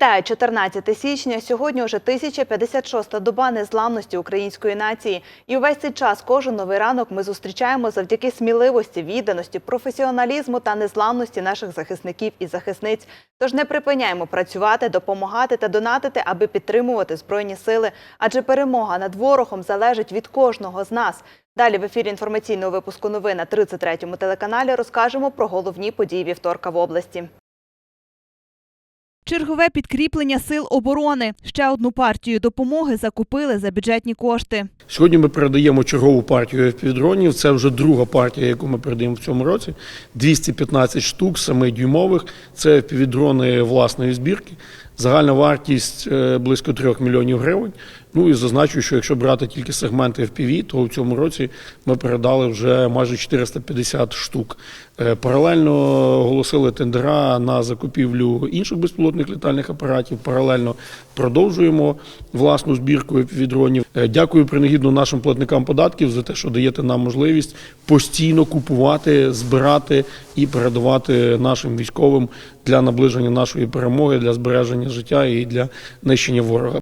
Вітаю 14 січня. Сьогодні уже 1056-та доба незламності української нації. І увесь цей час, кожен новий ранок, ми зустрічаємо завдяки сміливості, відданості, професіоналізму та незламності наших захисників і захисниць. Тож не припиняємо працювати, допомагати та донатити, аби підтримувати збройні сили. Адже перемога над ворогом залежить від кожного з нас. Далі в ефірі інформаційного випуску новин на 33-му телеканалі розкажемо про головні події вівторка в області. Чергове підкріплення сил оборони. Ще одну партію допомоги закупили за бюджетні кошти. Сьогодні ми передаємо чергову партію FPV-дронів. Це вже друга партія, яку ми передаємо в цьому році. 215 штук, 7-дюймових. Це FPV-дрони власної збірки. Загальна вартість е, близько 3 мільйонів гривень. Ну і зазначу, що якщо брати тільки сегменти FPV, то в цьому році ми передали вже майже 450 штук. Е, Паралельно оголосили тендера на закупівлю інших безпілотних літальних апаратів. Паралельно продовжуємо власну збірку FPV-дронів. Е, Дякую принагідно нашим платникам податків за те, що даєте нам можливість постійно купувати, збирати і передавати нашим військовим для наближення нашої перемоги, для збереження життя і для нищення ворога.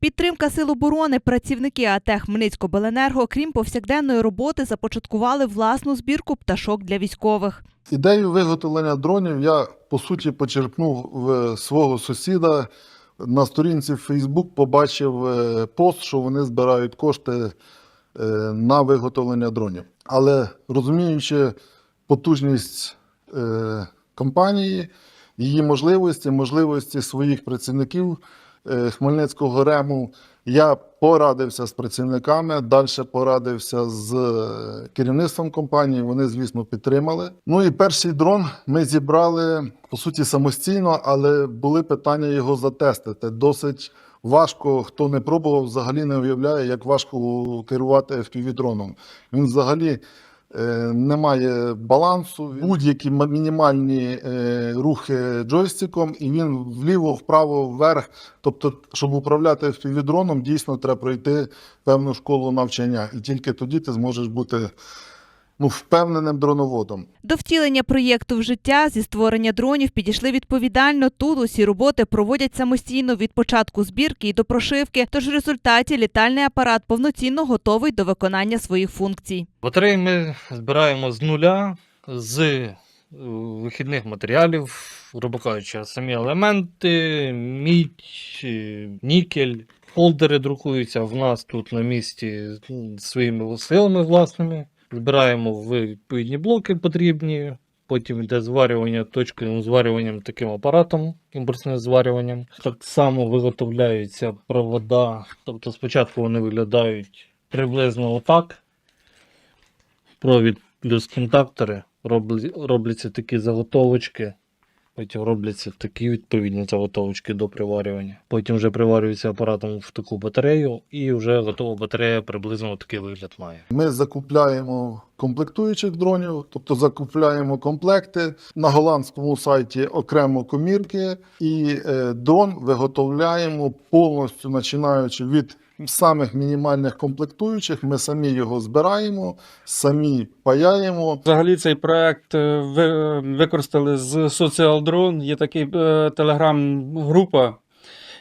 Підтримка сил оборони працівники АТ Хмельницькобленерго, крім повсякденної роботи, започаткували власну збірку пташок для військових. Ідею виготовлення дронів я по суті почерпнув в свого сусіда. На сторінці Facebook побачив е, пост, що вони збирають кошти е, на виготовлення дронів. Але розуміючи потужність е, компанії, її можливості, можливості своїх працівників е, Хмельницького рему, я порадився з працівниками, далі порадився з е, керівництвом компанії. Вони, звісно, підтримали. Ну і перший дрон ми зібрали по суті самостійно, але були питання його затестити. Досить важко, хто не пробував, взагалі не уявляє, як важко керувати FPV-дроном. Він взагалі. е, Немає балансу, будь-які мінімальні е, рухи джойстиком, і він вліво, вправо, вверх. Тобто, щоб управляти FPV-дроном, дійсно треба пройти певну школу навчання, і тільки тоді ти зможеш бути ну, впевненим дроноводом. До втілення проєкту в життя зі створення дронів підійшли відповідально. Тут усі роботи проводять самостійно від початку збірки і до прошивки. Тож в результаті літальний апарат повноцінно готовий до виконання своїх функцій. Батареї ми збираємо з нуля, з е, вихідних матеріалів, грубо кажучи, самі елементи, мідь, е, нікель. Фолдери друкуються в нас тут на місці своїми силами власними. Збираємо в відповідні блоки потрібні. Потім йде зварювання точковим зварюванням таким апаратом, імпульсним зварюванням. Так само виготовляються провода. Тобто спочатку вони виглядають приблизно отак провід плюс контактори, робляться такі заготовочки. Потім робляться такі відповідні заготовочки до приварювання. Потім вже приварюється апаратом в таку батарею, і вже готова батарея приблизно такий вигляд має. Ми закупляємо комплектуючих дронів, тобто закупляємо комплекти на голландському сайті окремо комірки, і е, дрон виготовляємо повністю починаючи від самих мінімальних комплектуючих. Ми самі його збираємо, самі паяємо. Взагалі цей проект е, ви- використали з Drone. Є такий е, телеграм-група,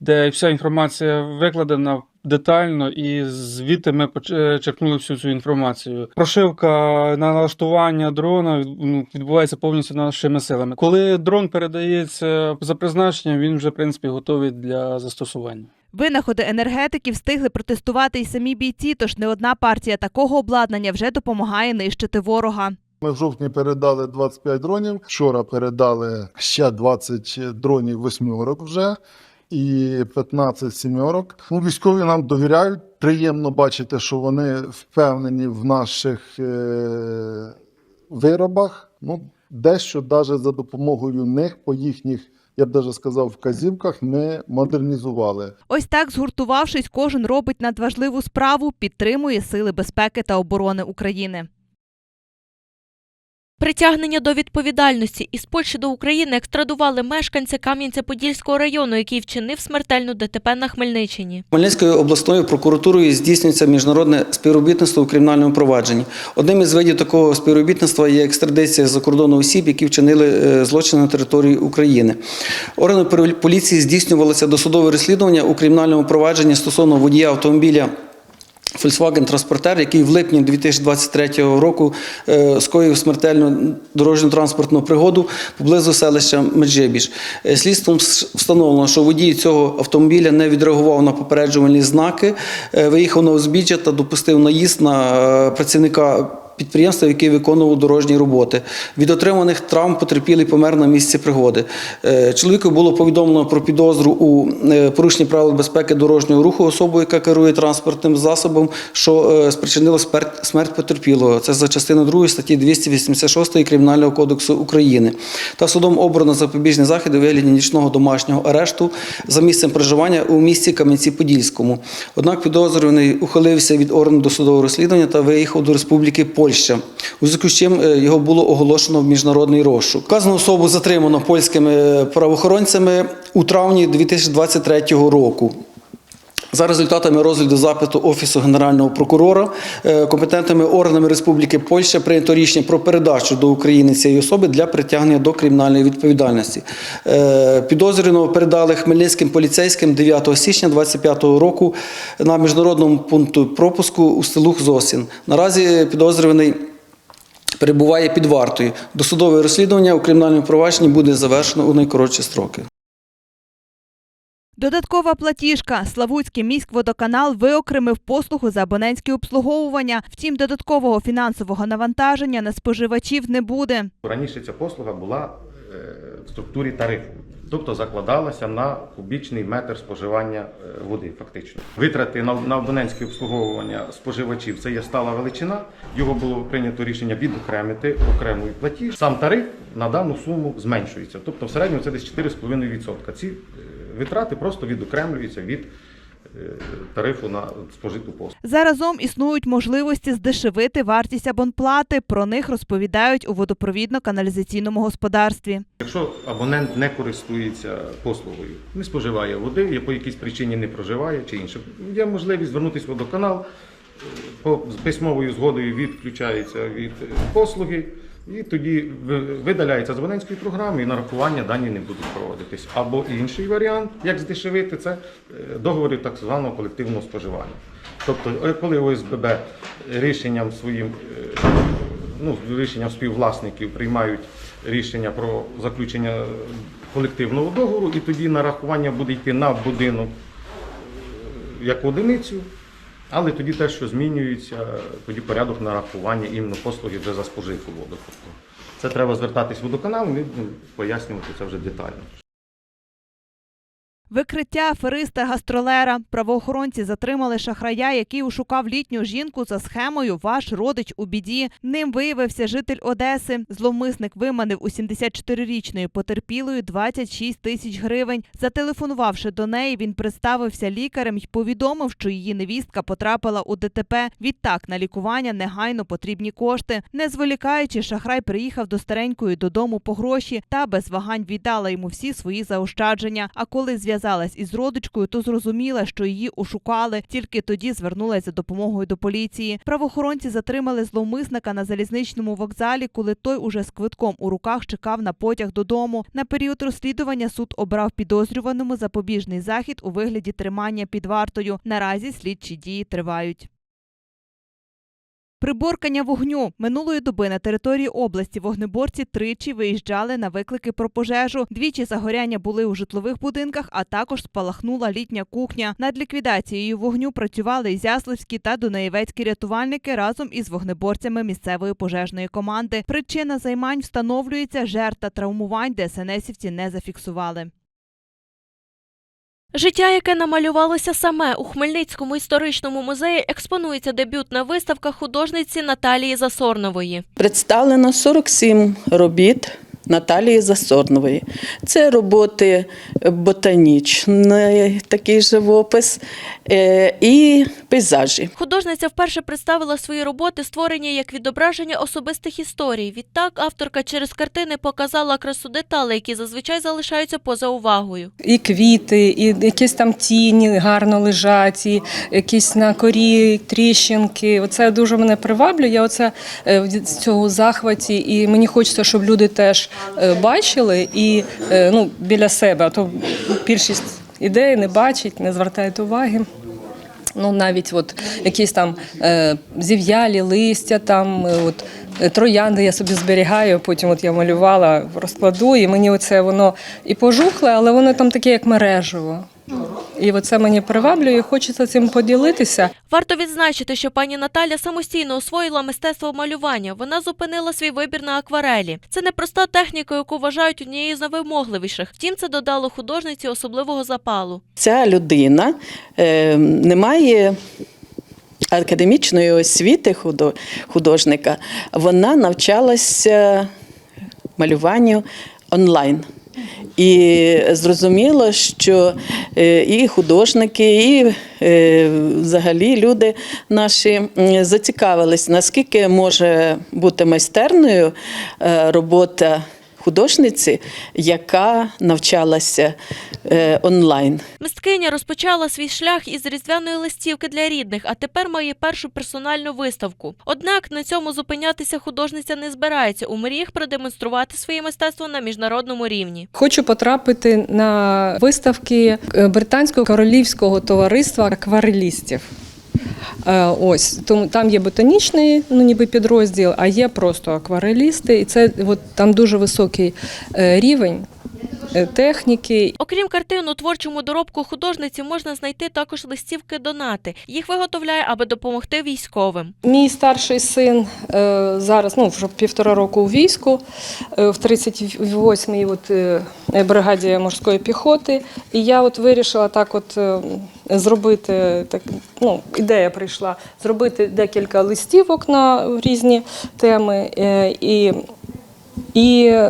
де вся інформація викладена детально, і звідти ми поч- е, всю цю інформацію. Прошивка на налаштування дрона ну, відбувається повністю нашими силами. Коли дрон передається за призначенням, він вже в принципі готовий для застосування. Винаходи енергетиків встигли протестувати й самі бійці, тож не одна партія такого обладнання вже допомагає нищити ворога. Ми в жовтні передали 25 дронів. Вчора передали ще 20 дронів восьмерок вже і 15 сімерок. Ну, військові нам довіряють. Приємно бачити, що вони впевнені в наших е- виробах. Ну, дещо навіть за допомогою них по їхніх. Я б даже сказав, вказівках ми модернізували. Ось так, згуртувавшись, кожен робить надважливу справу, підтримує сили безпеки та оборони України. Притягнення до відповідальності із Польщі до України екстрадували мешканця Кам'янця-Подільського району, який вчинив смертельну ДТП на Хмельниччині. Хмельницькою обласною прокуратурою здійснюється міжнародне співробітництво у кримінальному провадженні. Одним із видів такого співробітництва є екстрадиція за кордону осіб, які вчинили е, злочин на території України. Органи поліції здійснювалося досудове розслідування у кримінальному провадженні стосовно водія автомобіля. Volkswagen Транспортер, який в липні 2023 року е, скоїв смертельну дорожньо-транспортну пригоду поблизу селища Меджибіж. Е, Слідством встановлено, що водій цього автомобіля не відреагував на попереджувальні знаки, е, виїхав на узбіччя та допустив наїзд на працівника. Підприємства, який виконував дорожні роботи. Від отриманих травм потерпілий помер на місці пригоди. Е, Чоловіку було повідомлено про підозру у е, порушенні правил безпеки дорожнього руху особою, яка керує транспортним засобом, що е, спричинило смерть, смерть потерпілого. Це за частиною 2 статті 286 Кримінального кодексу України. Та судом обрано запобіжний захід у вигляді нічного домашнього арешту за місцем проживання у місті Кам'янці-Подільському. Однак підозрюваний ухилився від органу досудового розслідування та виїхав до Республіки Польща, у зв'язку з чим е, його було оголошено в міжнародний розшук. Вказану особу затримано польськими е, правоохоронцями у травні 2023 року. За результатами розгляду запиту Офісу Генерального прокурора е, компетентними органами Республіки Польща прийнято рішення про передачу до України цієї особи для притягнення до кримінальної відповідальності. Е, Підозрюваного передали хмельницьким поліцейським 9 січня 2025 року на міжнародному пункту пропуску у селу Зосін. Наразі підозрюваний перебуває під вартою. Досудове розслідування у кримінальному провадженні буде завершено у найкоротші строки. Додаткова платіжка. Славутський міськводоканал виокремив послугу за абонентське обслуговування. Втім, додаткового фінансового навантаження на споживачів не буде. Раніше ця послуга була е, в структурі тарифу, тобто закладалася на кубічний метр споживання е, води, фактично. Витрати на, абонентське обслуговування споживачів це є стала величина. Його було прийнято рішення відокремити окремий платіж. Сам тариф на дану суму зменшується, тобто в середньому це десь 4,5%. Ці е, витрати просто відокремлюються від е, тарифу на спожиту послугу. Заразом існують можливості здешевити вартість абонплати. Про них розповідають у водопровідно-каналізаційному господарстві. Якщо абонент не користується послугою, не споживає води, по якійсь причині не проживає чи інше, є можливість звернутися в водоканал, е, по з письмовою згодою відключається від е, послуги, і тоді видаляється з абонентської програми і нарахування дані не будуть проводитись. Або інший варіант, як здешевити, це е, договори так званого колективного споживання. Тобто, е, коли ОСББ рішенням своїм е, ну, рішенням співвласників приймають рішення про заключення колективного договору, і тоді нарахування буде йти на будинок як одиницю, але тоді те, що змінюється, тоді порядок нарахування іменно послуги вже за спожиту воду. Тобто це треба звертатись в водоканал, і пояснювати це вже детально. Викриття афериста гастролера. Правоохоронці затримали шахрая, який ушукав літню жінку за схемою Ваш родич у біді. Ним виявився житель Одеси. Зловмисник виманив у 74-річної потерпілої 26 тисяч гривень. Зателефонувавши до неї, він представився лікарем і повідомив, що її невістка потрапила у ДТП. Відтак на лікування негайно потрібні кошти. Не зволікаючи, шахрай приїхав до старенької додому по гроші та без вагань віддала йому всі свої заощадження. А коли зв'язалась із родичкою, то зрозуміла, що її ошукали. Тільки тоді звернулася за допомогою до поліції. Правоохоронці затримали зловмисника на залізничному вокзалі, коли той уже з квитком у руках чекав на потяг додому. На період розслідування суд обрав підозрюваному запобіжний захід у вигляді тримання під вартою. Наразі слідчі дії тривають. Приборкання вогню минулої доби на території області вогнеборці тричі виїжджали на виклики про пожежу. Двічі загоряння були у житлових будинках, а також спалахнула літня кухня. Над ліквідацією вогню працювали Ізяславські та Дунаєвецькі рятувальники разом із вогнеборцями місцевої пожежної команди. Причина займань встановлюється жертв та травмувань, ДСНСівці не зафіксували. Життя, яке намалювалося саме у Хмельницькому історичному музеї, експонується дебютна виставка художниці Наталії Засорнової. Представлено 47 робіт Наталії Засорнової. Це роботи ботанічний такий живопис е, і пейзажі. Художниця вперше представила свої роботи, створені як відображення особистих історій. Відтак авторка через картини показала красу деталей, які зазвичай залишаються поза увагою. і квіти, і якісь там тіні гарно лежать, і якісь на корі тріщинки. Оце дуже мене приваблює. Я оце е, в цього захваті, і мені хочеться, щоб люди теж бачили і е, ну, біля себе. А то більшість ідей не бачить, не звертають уваги. Ну, навіть от якісь там е, зів'ялі листя, там е, от е, троянди я собі зберігаю. Потім от я малювала, розкладу, і мені оце воно і пожухле, але воно там таке, як мережево. І оце мені приваблює, і хочеться цим поділитися. Варто відзначити, що пані Наталя самостійно освоїла мистецтво малювання. Вона зупинила свій вибір на акварелі. Це непроста техніка, яку вважають однією з найвимогливіших. Втім, це додало художниці особливого запалу. Ця людина е, не має академічної освіти художника. Вона навчалася малюванню онлайн. І зрозуміло, що е, і художники, і е, взагалі люди наші зацікавились, наскільки може бути майстерною е, робота художниці, яка навчалася е, онлайн. Мисткиня розпочала свій шлях із різдвяної листівки для рідних, а тепер має першу персональну виставку. Однак на цьому зупинятися художниця не збирається у мріях продемонструвати своє мистецтво на міжнародному рівні. Хочу потрапити на виставки е, британського королівського товариства акварелістів. Е, Ось тому там є ботанічний, ну ніби підрозділ, а є просто акварелісти, і це от там дуже високий е, рівень е, техніки. Окрім картин, у творчому доробку художниці можна знайти також листівки донати. Їх виготовляє, аби допомогти військовим. Мій старший син зараз ну, вже півтора року у війську в 38-й от, бригаді морської піхоти. І я от вирішила так от е, зробити, так, ну, ідея прийшла, зробити декілька листівок на різні теми. е, і і е,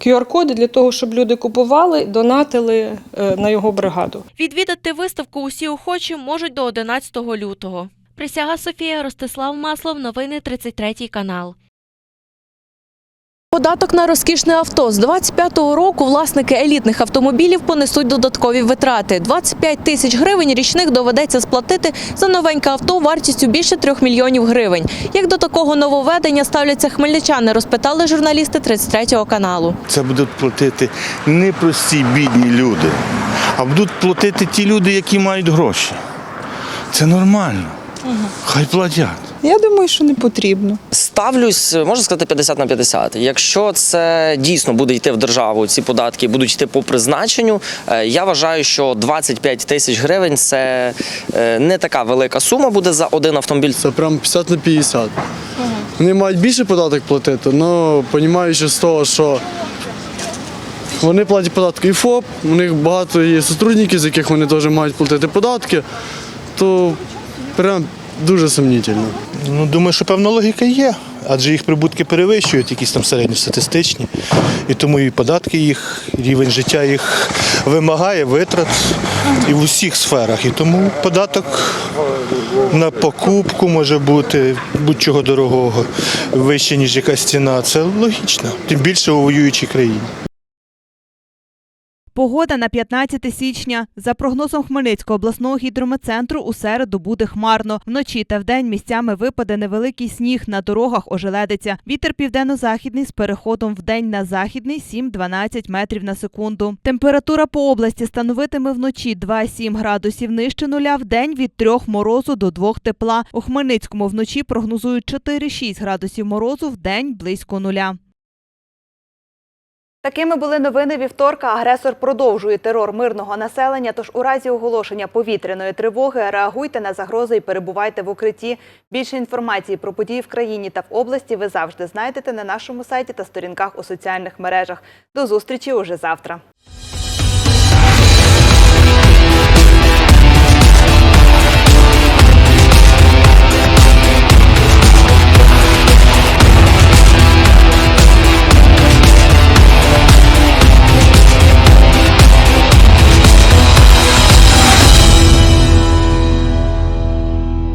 QR-коди для того, щоб люди купували, донатили е, на його бригаду. Відвідати виставку усі охочі можуть до 11 лютого. Присяга Софія Ростислав Маслов. Новини 33 канал. Податок на розкішне авто з 25-го року власники елітних автомобілів понесуть додаткові витрати. 25 тисяч гривень річних доведеться сплатити за новеньке авто вартістю більше 3 мільйонів гривень. Як до такого нововведення ставляться хмельничани, розпитали журналісти 33-го каналу. Це будуть платити не прості бідні люди, а будуть платити ті люди, які мають гроші. Це нормально. Хай платять. Я думаю, що не потрібно. Ставлюсь, можна сказати, 50 на 50. Якщо це дійсно буде йти в державу, ці податки будуть йти по призначенню. е, Я вважаю, що 25 тисяч гривень це е, не така велика сума буде за один автомобіль. Це прям 50 на 50. Вони мають більше податок платити, але розуміючи з того, що вони платять податки і ФОП, у них багато є сотрудників, з яких вони теж мають платити податки, то прям дуже сумнітельно. Ну, думаю, що певна логіка є, адже їх прибутки перевищують якісь там середньостатистичні. І тому і податки їх, рівень життя їх вимагає витрат і в усіх сферах. І тому податок на покупку може бути будь-чого дорогого вище, ніж якась ціна. Це логічно, тим більше у воюючій країні. Погода на 15 січня. За прогнозом Хмельницького обласного гідрометцентру у середу буде хмарно. Вночі та вдень місцями випаде невеликий сніг, на дорогах ожеледиться. Вітер південно-західний з переходом вдень на західний 7-12 метрів на секунду. Температура по області становитиме вночі 2-7 градусів нижче нуля, вдень від 3 морозу до 2 тепла. У Хмельницькому вночі прогнозують 4-6 градусів морозу, вдень близько нуля. Такими були новини вівторка. Агресор продовжує терор мирного населення. Тож у разі оголошення повітряної тривоги реагуйте на загрози і перебувайте в укритті. Більше інформації про події в країні та в області ви завжди знайдете на нашому сайті та сторінках у соціальних мережах. До зустрічі уже завтра.